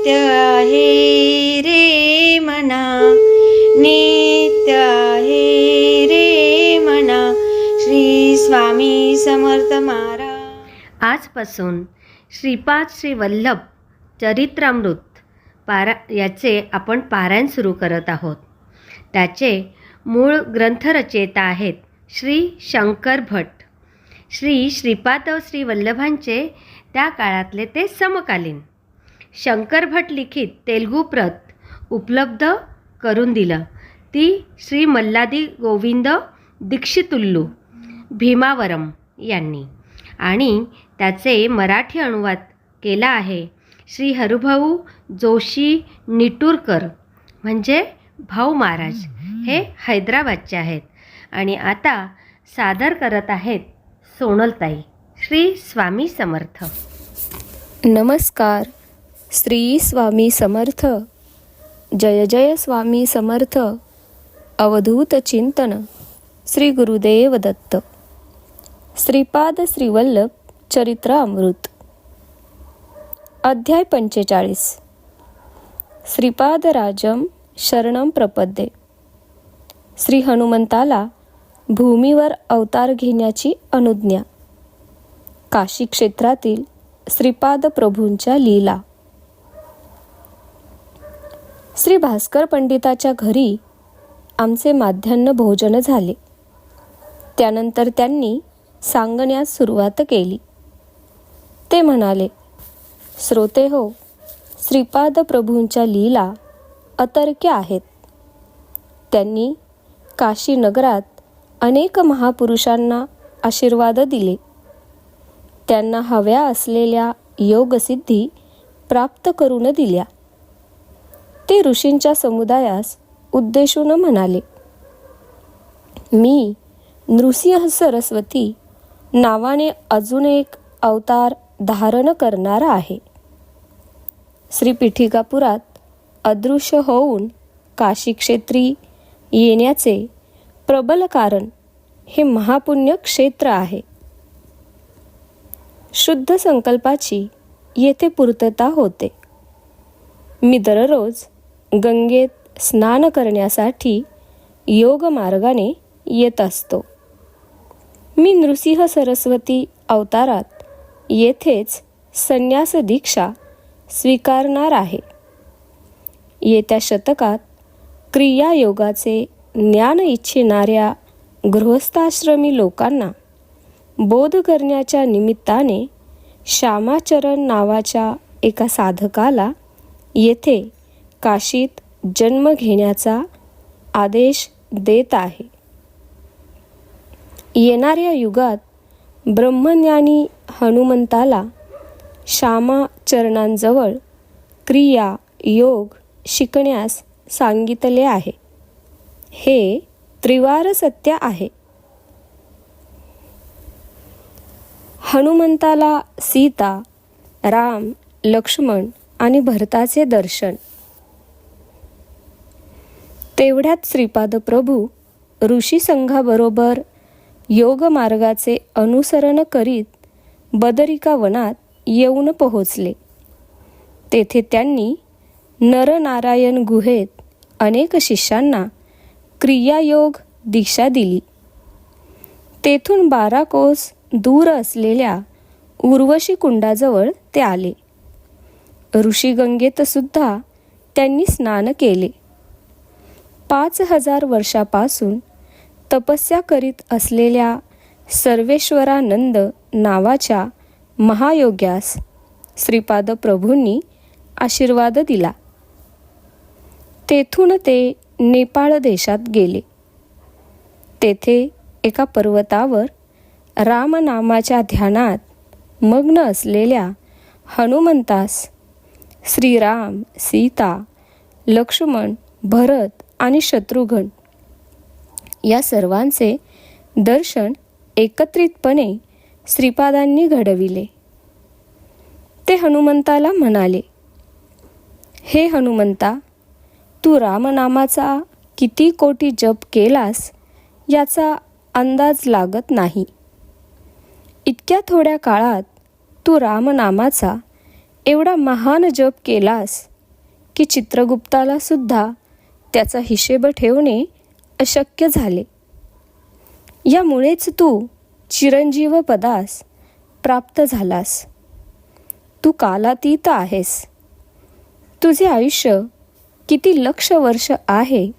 नित्य आहे रे मना नित्य आहे रे मना श्री स्वामी समर्थ महाराज. आजपासून श्रीपाद श्री वल्लभ चरित्रामृत पारा याचे आपण पारायण सुरू करत आहोत. त्याचे मूळ ग्रंथरचयिता आहेत श्री शंकर भट. श्री श्रीपाद श्री वल्लभांचे त्या काळातले ते समकालीन. शंकर भट लिखित तेलगू प्रत उपलब्ध करून दिलं. ती श्री मल्लादी गोविंद दीक्षितुल्लू भीमावरम यांनी. आणि त्याचे मराठी अनुवाद केला आहे श्री हरुभाऊ जोशी निटूरकर म्हणजे भाऊ महाराज हे हैदराबादचे आहेत. आणि आता सादर करत आहेत सोनलताई श्री स्वामी समर्थ. नमस्कार. श्री स्वामी समर्थ. जय जय स्वामी समर्थ. अवधूत चिंतन. श्री गुरुदेव दत्त. श्रीपाद श्रीवल्लभ चरित्र अमृत अध्याय पंचेचाळीस. श्रीपाद राजम शरणम प्रपद्ये. श्री हनुमंताला भूमीवर अवतार घेण्याची अनुज्ञा. काशी क्षेत्रातील श्रीपाद प्रभूंच्या लीला. श्री भास्कर पंडिताच्या घरी आमचे माध्यान्ह भोजन झाले. त्यानंतर त्यांनी सांगण्यास सुरुवात केली. ते म्हणाले श्रोते हो श्रीपाद प्रभूंच्या लीला अतर्क्य आहेत. त्यांनी काशी नगरात अनेक महापुरुषांना आशीर्वाद दिले. त्यांना हव्या असलेल्या योगसिद्धी प्राप्त करून दिल्या. ते ऋषींच्या समुदायास उद्देशून म्हणाले मी नृसिंह सरस्वती नावाने अजून एक अवतार धारण करणारा आहे. श्री पिठिकापुरात अदृश्य होऊन काशी क्षेत्री येण्याचे प्रबल कारण हे महापुण्य क्षेत्र आहे. शुद्ध संकल्पाची येथे पूर्तता होते. मी दररोज गंगेत स्नान करण्यासाठी योग मार्गाने येत असतो. मी नृसिंह सरस्वती अवतारात येथेच संन्यास दीक्षा स्वीकारणार आहे. येत्या शतकात क्रियायोगाचे ज्ञान इच्छिणाऱ्या गृहस्थाश्रमी लोकांना बोध करण्याच्या निमित्ताने श्यामाचरण नावाच्या एका साधकाला येथे काशीत जन्म घेण्याचा आदेश देत आहे. येणाऱ्या युगात ब्रह्मज्ञानी हनुमंताला श्यामाचरणांजवळ क्रिया योग शिकण्यास सांगितले आहे. हे त्रिवार सत्य आहे. हनुमंताला सीता राम लक्ष्मण आणि भरताचे दर्शन तेवढ्यात श्रीपाद प्रभू ऋषी संघाबरोबर योग मार्गाचे अनुसरण करीत बदरिका वनात येऊन पोहोचले. तेथे त्यांनी नरनारायण गुहेत अनेक शिष्यांना क्रियायोग दीक्षा दिली. तेथून बारा कोस दूर असलेल्या उर्वशी कुंडाजवळ ते आले. ऋषीगंगेत सुद्धा त्यांनी स्नान केले. पाच हजार वर्षापासून तपस्या करीत असलेल्या सर्वेश्वरानंद नावाच्या महायोग्यास श्रीपाद प्रभूंनी आशीर्वाद दिला. तेथून ते नेपाळ देशात गेले. तेथे एका पर्वतावर रामनामाच्या ध्यानात मग्न असलेल्या हनुमंतास श्रीराम सीता लक्ष्मण भरत आणि शत्रुघ्न. या सर्वांचे दर्शन एकत्रितपणे श्रीपादांनी घडविले. ते हनुमंताला म्हणाले हे हनुमंता तू रामनामाचा किती कोटी जप केलास याचा अंदाज लागत नाही. इतक्या थोड्या काळात तू रामनामाचा एवढा महान जप केलास की चित्रगुप्ताला सुद्धा त्याचा हिशेब ठेवणे अशक्य झाले. यामुळेच तू चिरंजीव पदास प्राप्त झालास. तू कालातीत आहेस. तुझे आयुष्य किती लक्ष वर्ष आहे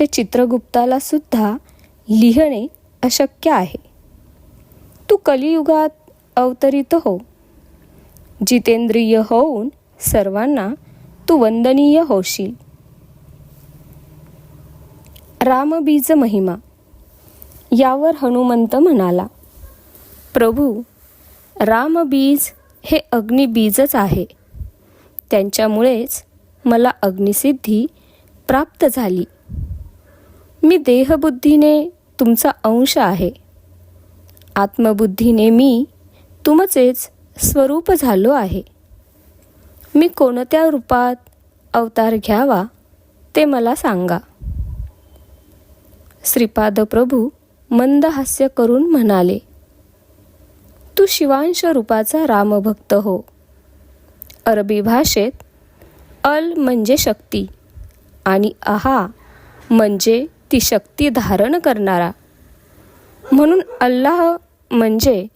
ते चित्रगुप्ताला सुद्धा लिहिणे अशक्य आहे. तू कलियुगात अवतरित हो. जितेंद्रिय होऊन सर्वांना तू वंदनीय होशील. रामबीज महिमा. यावर हनुमंत म्हणाला प्रभू रामबीज हे अग्निबीजच आहे. त्यांच्यामुळेच मला अग्निसिद्धी प्राप्त झाली. मी देहबुद्धीने तुमचा अंश आहे. आत्मबुद्धीने मी तुमचेच स्वरूप झालो आहे. मी कोणत्या रूपात अवतार घ्यावा ते मला सांगा. श्रीपाद प्रभू मंद हास्य करून म्हणाले तू शिवांश रूपाचा रामभक्त हो. अरबी भाषेत अल म्हणजे शक्ती आणि अहा म्हणजे ती शक्ती धारण करणारा. म्हणून अल्लाह म्हणजे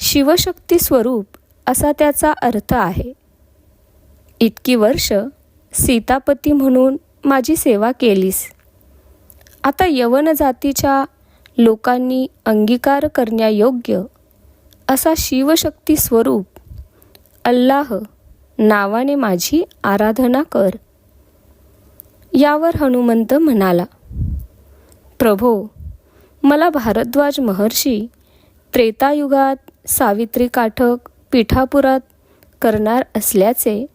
शिवशक्ती स्वरूप असा त्याचा अर्थ आहे. इतकी वर्ष सीतापती म्हणून माझी सेवा केलीस. आता यवन जातीच्या लोकांनी अंगीकार करण्यायोग्य असा शिवशक्ती स्वरूप अल्लाह नावाने माझी आराधना कर. यावर हनुमंत म्हणाला प्रभो मला भारद्वाज महर्षी त्रेतायुगात सावित्री काठक पिठापुरात करणार असल्याचे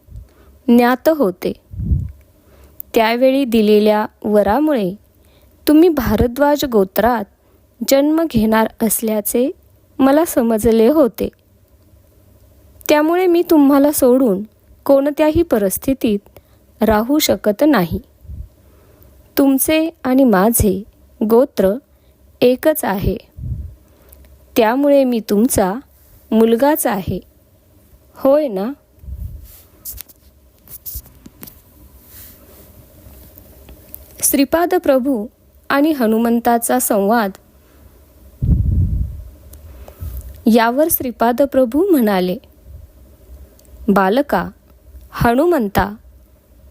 ज्ञात होते. त्यावेळी दिलेल्या वरामुळे तुम्ही भारद्वाज गोत्रात जन्म घेणार असल्याचे मला समजले होते. त्यामुळे मी तुम्हाला सोडून कोणत्याही परिस्थितीत राहू शकत नाही. तुमचे आणि माझे गोत्र एकच आहे. त्यामुळे मी तुमचा मुलगाच आहे. होय ना? श्रीपाद प्रभू आणि हनुमंताचा संवाद. यावर श्रीपाद प्रभू म्हणाले बालका हनुमंता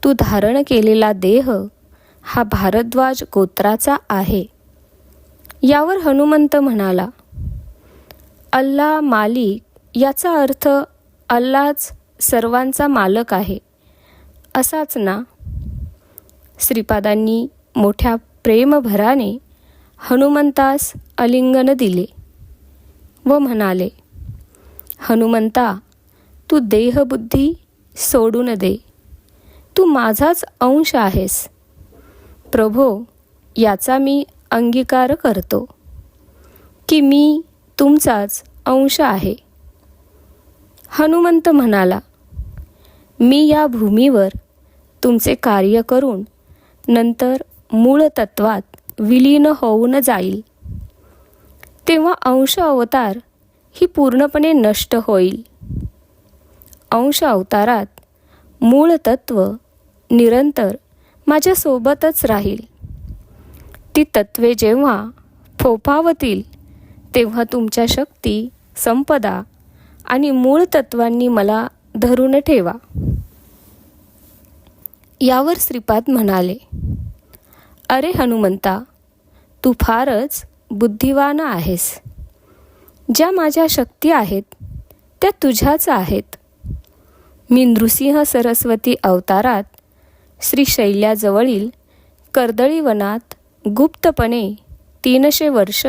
तू धारण केलेला देह हा भारद्वाज गोत्राचा आहे. यावर हनुमंत म्हणाला अल्ला मालिक याचा अर्थ अल्लाच सर्वांचा मालक आहे. असाच ना? श्रीपादांनी मोठ्या प्रेमभराने हनुमंतास अलिंगन दिले व म्हणाले हनुमंता तू देहबुद्धी सोडून दे. तू माझाच अंश आहेस. प्रभो याचा मी अंगीकार करतो की मी तुमचाच अंश आहे. हनुमंत म्हणाला मी या भूमीवर तुमचे कार्य करून नंतर मूळ तत्वात विलीन होऊन जाईल. तेव्हा अंश अवतार ही पूर्णपणे नष्ट होईल. अंश अवतारात मूळ तत्व निरंतर माझ्यासोबतच राहील. ती तत्वे जेव्हा फोफावतील तेव्हा तुमच्या शक्ती संपदा आणि मूळ तत्वांनी मला धरून ठेवा. यावर श्रीपाद म्हणाले. अरे हनुमंता तू फारच बुद्धिवान आहेस. ज्या माझ्या शक्ती आहेत त्या तुझ्याच आहेत. मी नृसिंह सरस्वती अवतारात श्री शैल्याजवळील गुप्तपणे तीनशे वर्ष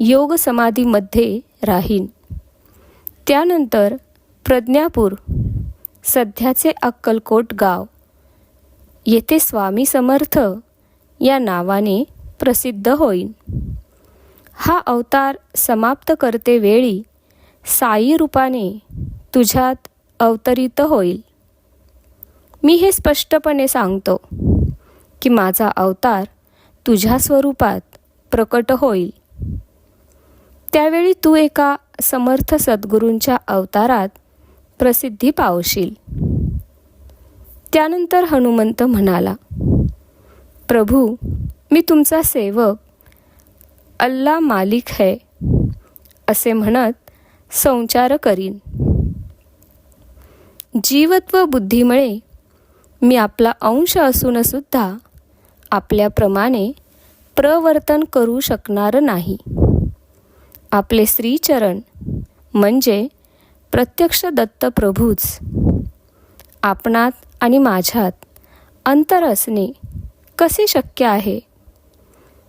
योग समाधीमध्ये राहीन. त्यानंतर प्रज्ञापूर सध्याचे अक्कलकोट गाव. येथे स्वामी समर्थ या नावाने प्रसिद्ध होईल हा अवतार समाप्त करते वेळी साई रूपाने तुझ्यात अवतरित होईल. मी हे स्पष्टपणे सांगतो की माझा अवतार तुझ्या स्वरूपात प्रकट होईल. त्यावेळी तू एका समर्थ सद्गुरूंच्या अवतारात प्रसिद्धी पावशील. त्यानंतर हनुमंत म्हणाला प्रभू मी तुमचा सेवक. अल्ला मालिक है असे म्हणत संचार करीन. जीवत्व बुद्धीमुळे मी आपला अंश असूनसुद्धा आपल्याप्रमाणे प्रवर्तन करू शकणार नाही. आपले श्रीचरण म्हणजे प्रत्यक्ष दत्त प्रभूच. आपणात आणि माझ्यात अंतर असणे. कसे शक्य आहे?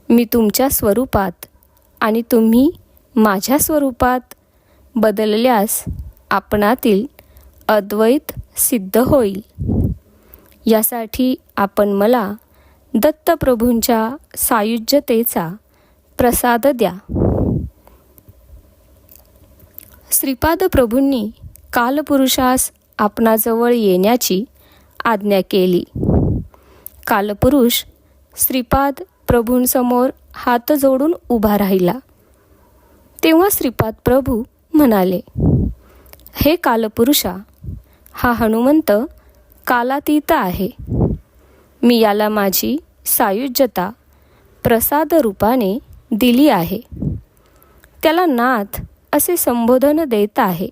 मी तुमच्या स्वरूपात आणि तुम्ही माझ्या स्वरूपात बदलल्यास आपणातील अद्वैत सिद्ध होईल. यासाठी आपण मला दत्तप्रभूंच्या सायुज्यतेचा प्रसाद द्या. श्रीपाद प्रभूंनी कालपुरुषास आपणाजवळ येण्याची आज्ञा केली. कालपुरुष श्रीपाद प्रभूंसमोर हात जोडून उभा राहिला. तेव्हा श्रीपाद प्रभू म्हणाले हे कालपुरुषा हा हनुमंत कालातीत आहे. मी याला माझी सायुज्यता प्रसाद रूपाने दिली आहे. त्याला नाथ असे संबोधन देत आहे.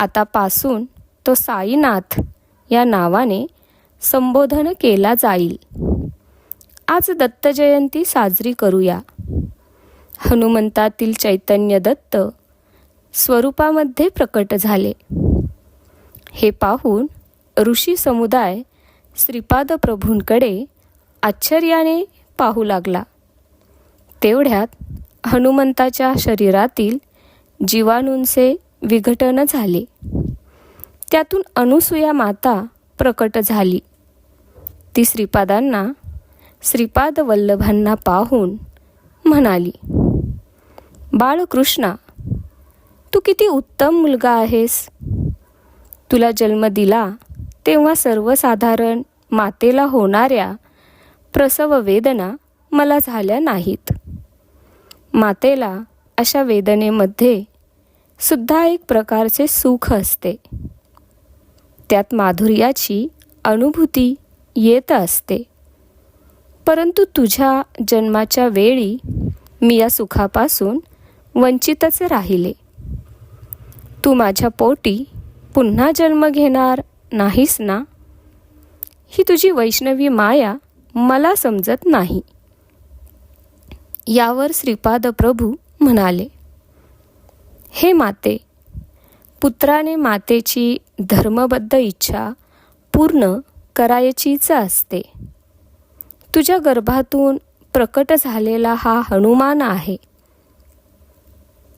आतापासून तो साईनाथ या नावाने संबोधन केला जाईल. आज दत्तजयंती साजरी करूया. हनुमंतातील चैतन्य दत्त स्वरूपामध्ये प्रकट झाले. हे पाहून ऋषी समुदाय श्रीपाद प्रभूंकडे आश्चर्याने पाहू लागला. तेवढ्यात हनुमंताच्या शरीरातील जीवाणूंचे विघटन झाले. त्यातून अनुसूया माता प्रकट झाली. ती श्रीपादांना श्रीपाद वल्लभांना पाहून म्हणाली बाळकृष्णा तू किती उत्तम मुलगा आहेस. तुला जन्म दिला तेव्हा सर्वसाधारण मातेला होणाऱ्या प्रसव वेदना मला झाल्या नाहीत. मातेला अशा वेदनेमध्ये सुद्धा एक प्रकारचे सुख असते. त्यात माधुर्याची अनुभूती येत असते. परंतु तुझ्या जन्माच्या वेळी मी या सुखापासून वंचितच राहिले. तू माझ्या पोटी पुन्हा जन्म घेणार नाहीस ना? ही तुझी वैष्णवी माया मला समजत नाही. यावर श्रीपाद प्रभू म्हणाले हे माते पुत्राने मातेची धर्मबद्ध इच्छा पूर्ण करायचीच असते. तुझ्या गर्भातून प्रकट झालेला हा हनुमान आहे.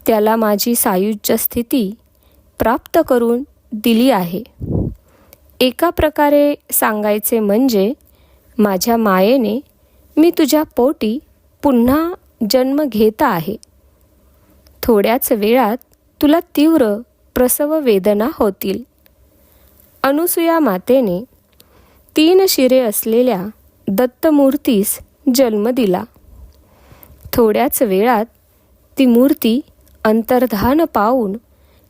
त्याला माझी सायुज्य स्थिती प्राप्त करून दिली आहे. एका प्रकारे सांगायचे म्हणजे माझ्या मायेने मी तुझ्या पोटी पुन्हा जन्म घेत आहे. थोड्याच वेळात तुला तीव्र प्रसव वेदना होतील. अनुसूया मातेने तीन शिरे असलेल्या दत्तमूर्तीस जन्म दिला. थोड्याच वेळात ती मूर्ती अंतर्धान पावून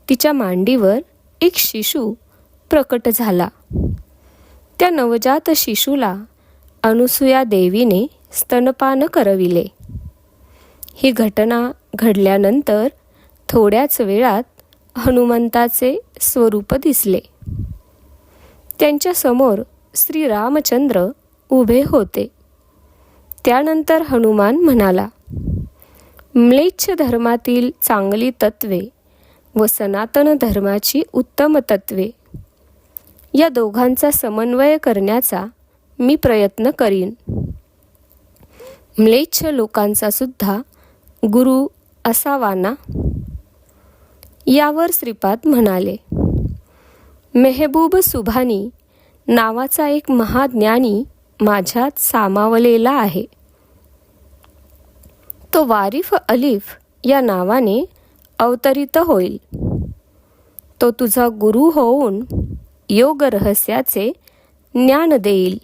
तिच्या मांडीवर एक शिशू प्रकट झाला. त्या नवजात शिशूला अनुसूया देवीने स्तनपान करविले. ही घटना घडल्यानंतर थोड्याच वेळात हनुमंताचे स्वरूप दिसले. त्यांच्यासमोर श्रीरामचंद्र श्री रामचंद्र उभे होते. त्यानंतर हनुमान म्हणाला म्लेच्छ धर्मातील चांगली तत्वे व सनातन धर्माची उत्तम तत्वे या दोघांचा समन्वय करण्याचा मी प्रयत्न करीन. म्लेच्छ लोकांचा सुद्धा गुरु असावा ना? यावर श्रीपाद म्हणाले मेहबूब सुभानी नावाचा एक महाज्ञानी माझ्यात सामावलेला आहे. तो वारिफ अलिफ या नावाने अवतरित होईल. तो तुझा गुरु होऊन योग रहस्याचे ज्ञान देईल.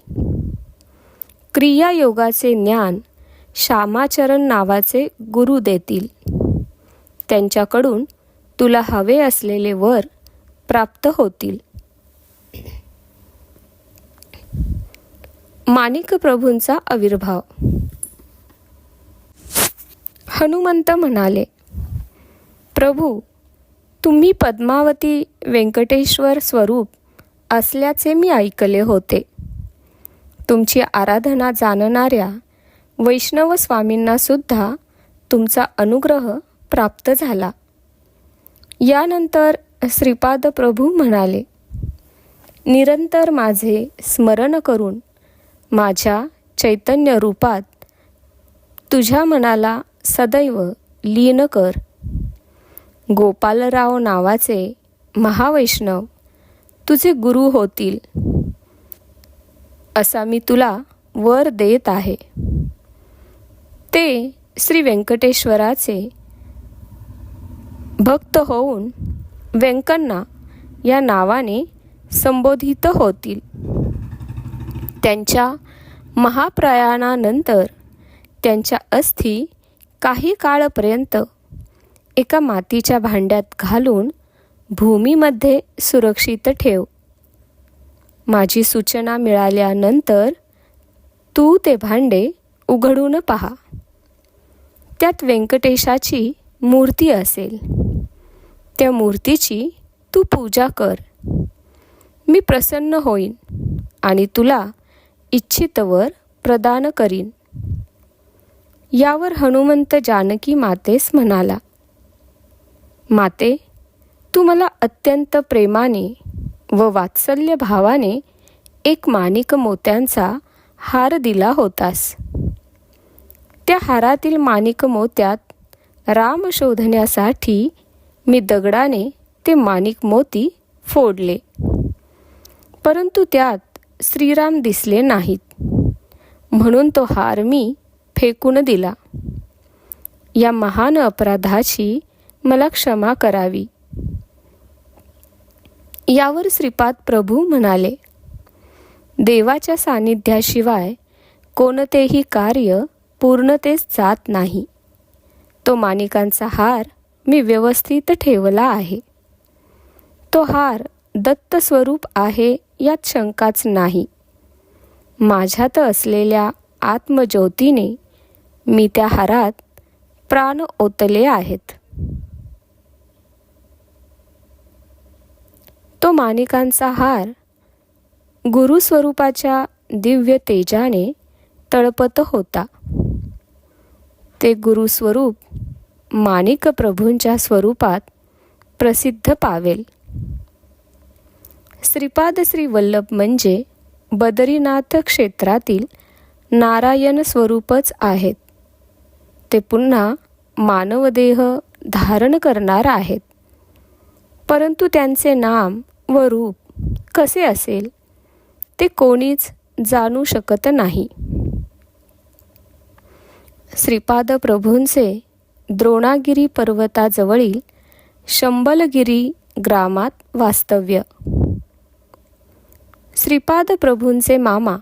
क्रियायोगाचे ज्ञान श्यामाचरण नावाचे गुरु देतील. त्यांच्याकडून तुला हवे असलेले वर प्राप्त होतील. माणिक प्रभूंचा आविर्भाव. हनुमंत म्हणाले प्रभू तुम्ही पद्मावती व्यंकटेश्वर स्वरूप असल्याचे मी ऐकले होते. तुमची आराधना जाणणाऱ्या वैष्णव स्वामींनासुद्धा तुमचा अनुग्रह प्राप्त झाला. यानंतर श्रीपाद प्रभू म्हणाले निरंतर माझे स्मरण करून माझ्या चैतन्य रूपात तुझ्या मनाला सदैव लीन कर. गोपालराव नावाचे महावैष्णव तुझे गुरु होतील असा मी तुला वर देत आहे. ते श्री व्यंकटेश्वराचे भक्त होऊन व्यंकन्ना या नावाने संबोधित होतील. त्यांच्या महाप्रयाणानंतर त्यांच्या अस्थी काही काळपर्यंत एका मातीच्या भांड्यात घालून भूमीमध्ये सुरक्षित ठेव. माझी सूचना मिळाल्यानंतर तू ते भांडे उघडून पहा. त्यात व्यंकटेशाची मूर्ती असेल. त्या मूर्तीची तू पूजा कर. मी प्रसन्न होईन आणि तुला इच्छितवर प्रदान करीन. यावर हनुमंत जानकी मातेस म्हणाला माते तू मला अत्यंत प्रेमाने व वात्सल्य भावाने एक माणिक मोत्यांचा हार दिला होतास. त्या हारातील माणिक मोत्यात राम शोधण्यासाठी मी दगडाने ते माणिक मोती फोडले. परंतु त्यात श्रीराम दिसले नाहीत. म्हणून तो हार मी फेकून दिला. या महान अपराधाची मला क्षमा करावी. यावर श्रीपाद प्रभू म्हणाले देवाच्या सानिध्याशिवाय कोणतेही कार्य पूर्णतेस जात नाही. तो माणिकांचा हार मी व्यवस्थित ठेवला आहे. तो हार दत्त स्वरूप आहे यात शंकाच नाही. माझ्यात असलेल्या आत्मज्योतीने मी त्या हारात प्राण ओतले आहेत. तो माणिकांचा हार गुरुस्वरूपाच्या दिव्य तेजाने तळपत होता. ते गुरुस्वरूप माणिक प्रभूंच्या स्वरूपात प्रसिद्ध पावेल. श्रीपाद श्री वल्लभ म्हणजे बद्रीनाथ क्षेत्रातील नारायण स्वरूपच आहेत. ते पुन्हा मानवदेह धारण करणार आहेत. परंतु त्यांचे नाम व रूप कसे असेल ते कोणीच जाणू शकत नाही. श्रीपाद प्रभूंचे द्रोणागिरी पर्वताजवळील शंबलगिरी ग्रामात वास्तव्य. श्रीपाद प्रभूंचे मामा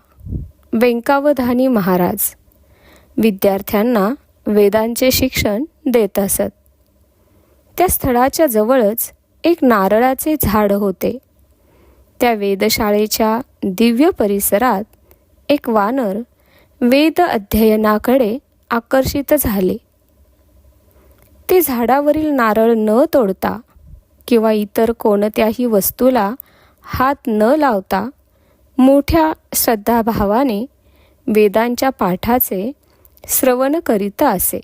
वेंकावधानी महाराज विद्यार्थ्यांना वेदांचे शिक्षण देत असत. त्या स्थळाच्या जवळच एक नारळाचे झाड होते. त्या वेदशाळेच्या दिव्य परिसरात एक वानर वेद अध्ययनाकडे आकर्षित झाले. ते झाडावरील नारळ न तोडता किंवा इतर कोणत्याही वस्तूला हात न लावता मोठ्या श्रद्धाभावाने वेदांच्या पाठाचे श्रवण करीत असे.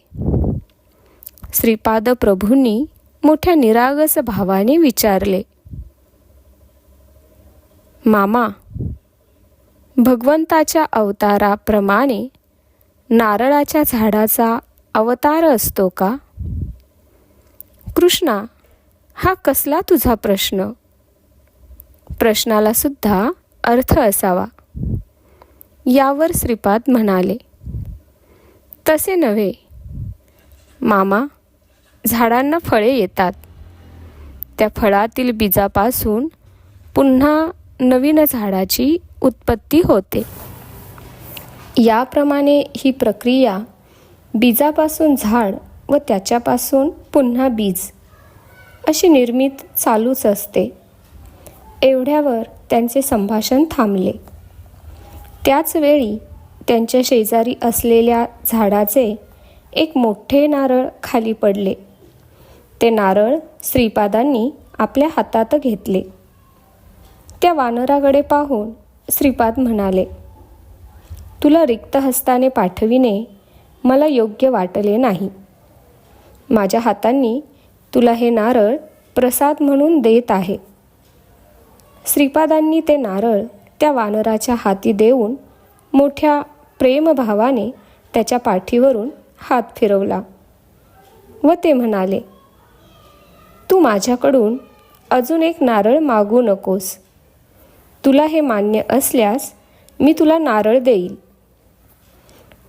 श्रीपाद प्रभूंनी मोठ्या निरागस भावाने विचारले मामा भगवंताच्या अवताराप्रमाणे नारळाच्या झाडाचा अवतार असतो का? कृष्णा हा कसला तुझा प्रश्न प्रश्नाला सुद्धा अर्थ असावा. यावर श्रीपाद म्हणाले तसे नव्हे. मामा झाडांना फळे येतात. त्या फळातील बीजापासून पुन्हा नवीन झाडाची उत्पत्ती होते. याप्रमाणे ही प्रक्रिया बीजापासून झाड व त्याच्यापासून पुन्हा बीज अशी निर्मित चालूच असते. एवढ्यावर त्यांचे संभाषण थांबले. त्याच वेळी त्यांच्या शेजारी असलेल्या झाडाचे एक मोठे नारळ खाली पडले. ते नारळ श्रीपादांनी आपल्या हातात घेतले. त्या वानराकडे पाहून श्रीपाद म्हणाले तुला रिक्त हस्ताने पाठविणे मला योग्य वाटले नाही. माझ्या हातांनी तुला हे नारळ प्रसाद म्हणून देत आहे. श्रीपादांनी ते नारळ त्या वानराच्या हाती देऊन मोठ्या प्रेमभावाने त्याच्या पाठीवरून हात फिरवला व ते म्हणाले तू माझ्याकडून अजून एक नारळ मागू नकोस. तुला हे मान्य असल्यास मी तुला नारळ देईल.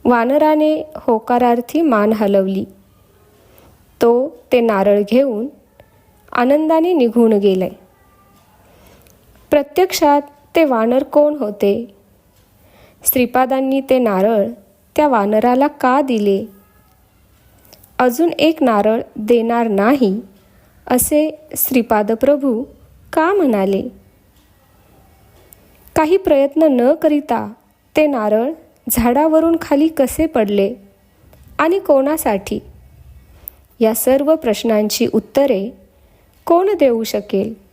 वानराने होकारार्थी मान हलवली. तो ते नारळ घेऊन आनंदाने निघून गेलाय प्रत्यक्षात ते वानर कोण होते? श्रीपादांनी ते नारळ त्या वानराला का दिले? अजून एक नारळ देणार नाही असे श्रीपाद प्रभू का म्हणाले? काही प्रयत्न न करिता ते नारळ झाडावरून खाली कसे पडले आणि कोणासाठी? या सर्व प्रश्नांची उत्तरे कोण देऊ शकेल?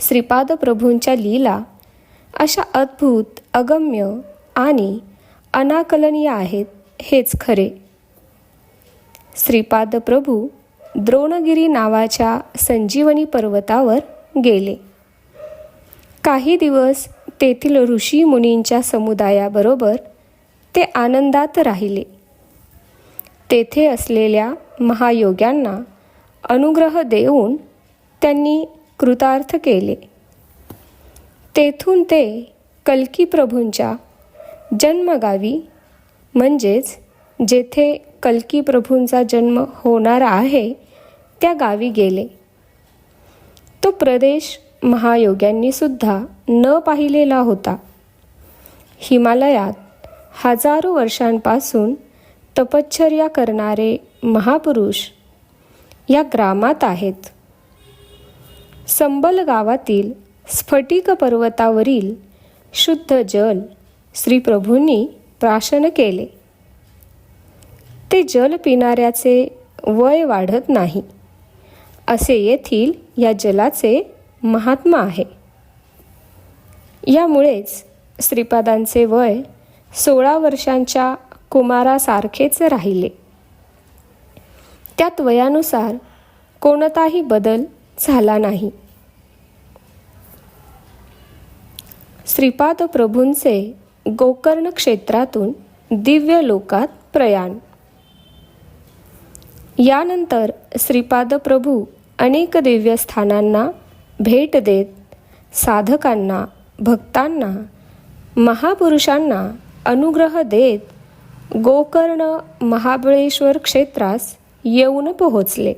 श्रीपाद प्रभूंच्या लीला अशा अद्भुत अगम्य आणि अनाकलनीय आहेत हेच खरे. श्रीपाद प्रभू द्रोणगिरी नावाच्या संजीवनी पर्वतावर गेले. काही दिवस तेथील ऋषी मुनींच्या समुदायाबरोबर ते आनंदात राहिले. तेथे असलेल्या महायोग्यांना अनुग्रह देऊन त्यांनी कृतार्थ केले. तेथून ते कल्की प्रभूंच्या जन्मगावी म्हणजेच जेथे कल्की प्रभूंचा जन्म होणार आहे त्या गावी गेले. तो प्रदेश महायोग्यांनी सुद्धा न पाहिलेला होता. हिमालयात हजारो वर्षांपासून तपश्चर्या करणारे महापुरुष या ग्रामात आहेत. संबल गावातील स्फटिक पर्वतावरील शुद्ध जल श्री प्रभूंनी प्राशन केले. ते जल पिणाऱ्याचे वय वाढत नाही. असे येथील या जलाचे महात्मा आहे. यामुळेच श्रीपादांचे वय सोळा वर्षांच्या कुमारासारखेच राहिले. त्यात वयानुसार कोणताही बदल झाला नाही. श्रीपाद प्रभूंचे गोकर्ण क्षेत्रातून दिव्य लोकात प्रयाण. यानंतर श्रीपाद प्रभू अनेक दिव्य स्थानांना भेट देत साधकांना भक्तांना महापुरुषांना अनुग्रह देत गोकर्ण महाबळेश्वर क्षेत्रास येऊन पोहोचले.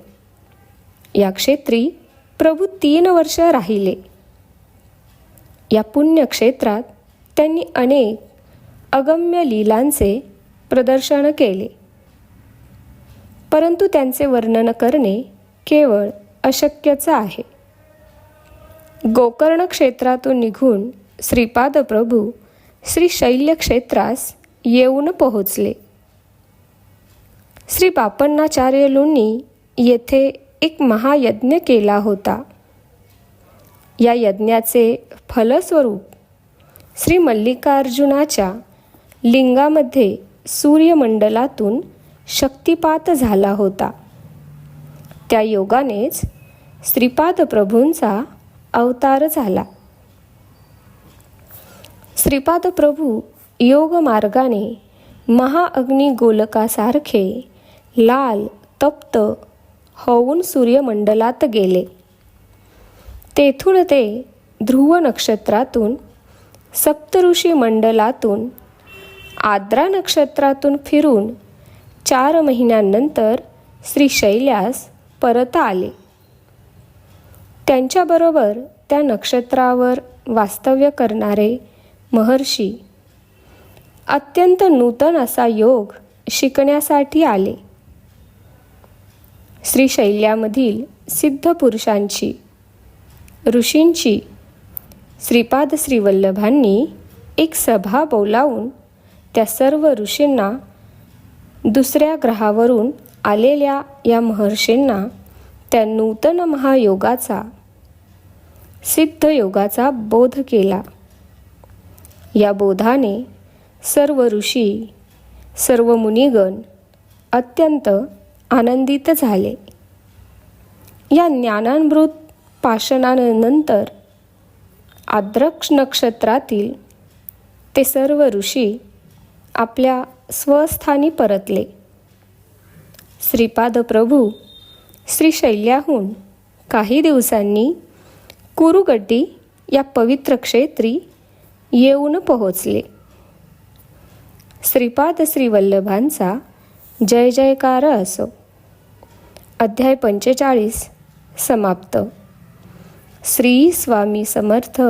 या क्षेत्री प्रभू तीन वर्ष राहिले. या पुण्यक्षेत्रात त्यांनी अनेक अगम्य लीलांचे प्रदर्शन केले. परंतु त्यांचे वर्णन करणे केवळ अशक्यच आहे. गोकर्ण क्षेत्रातून निघून श्रीपाद प्रभू श्री शैल्य क्षेत्रास येऊन पोहोचले. श्री बापण्णाचार्यलूंनी येथे एक महायज्ञ केला होता. या यज्ञाचे फलस्वरूप श्री मल्लिकार्जुनाच्या लिंगामध्ये सूर्यमंडलातून शक्तिपात झाला होता. त्या योगानेच श्रीपाद प्रभूंचा अवतार झाला. श्रीपाद प्रभू योग मार्गाने महाअग्नी गोलकासारखे लाल तप्त होऊन सूर्यमंडलात गेले. तेथून ते ध्रुव नक्षत्रातून सप्तऋषी मंडलातून आद्रा नक्षत्रातून फिरून चार महिन्यांनंतर श्रीशैल्यास परत आले. त्यांच्याबरोबर त्या नक्षत्रावर वास्तव्य करणारे महर्षी अत्यंत नूतन असा योग शिकण्यासाठी आले. श्रीशैल्यामधील सिद्ध पुरुषांची ऋषींची श्रीपाद श्रीवल्लभांनी एक सभा बोलावून त्या सर्व ऋषींना दुसऱ्या ग्रहावरून आलेल्या या महर्षींना त्या नूतन महायोगाचा सिद्ध योगाचा बोध केला. या बोधाने सर्व ऋषी सर्व मुनिगण अत्यंत आनंदित झाले. या ज्ञानामृत पाषणानंतर आद्रक्ष नक्षत्रातील ते सर्व ऋषी आपल्या स्वस्थानी परतले. श्रीपाद प्रभू श्रीशैल्याहून काही दिवसांनी कुरुगड्डी या पवित्र क्षेत्री येऊन पोहोचले. श्रीपाद श्रीवल्लभांचा जय जयकार असो. अध्याय पंचेचाळीस समाप्त. श्री स्वामी समर्थ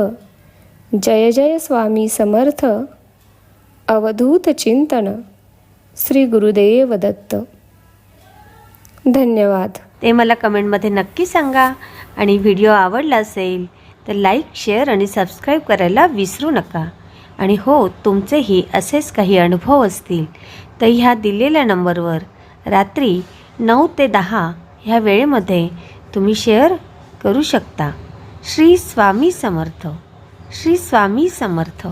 जय जय स्वामी समर्थ अवधूत चिंतन श्री गुरुदेव दत्त. धन्यवाद. ते मला कमेंटमध्ये नक्की सांगा. आणि व्हिडिओ आवडला असेल तर लाईक शेअर आणि सबस्क्राईब करायला विसरू नका. आणि हो तुमचेही असेच काही अनुभव असतील तर ह्या दिलेल्या नंबरवर रात्री नऊ ते दहा ह्या वेळेमध्ये तुम्ही शेअर करू शकता. श्री स्वामी समर्थ. श्री स्वामी समर्थ.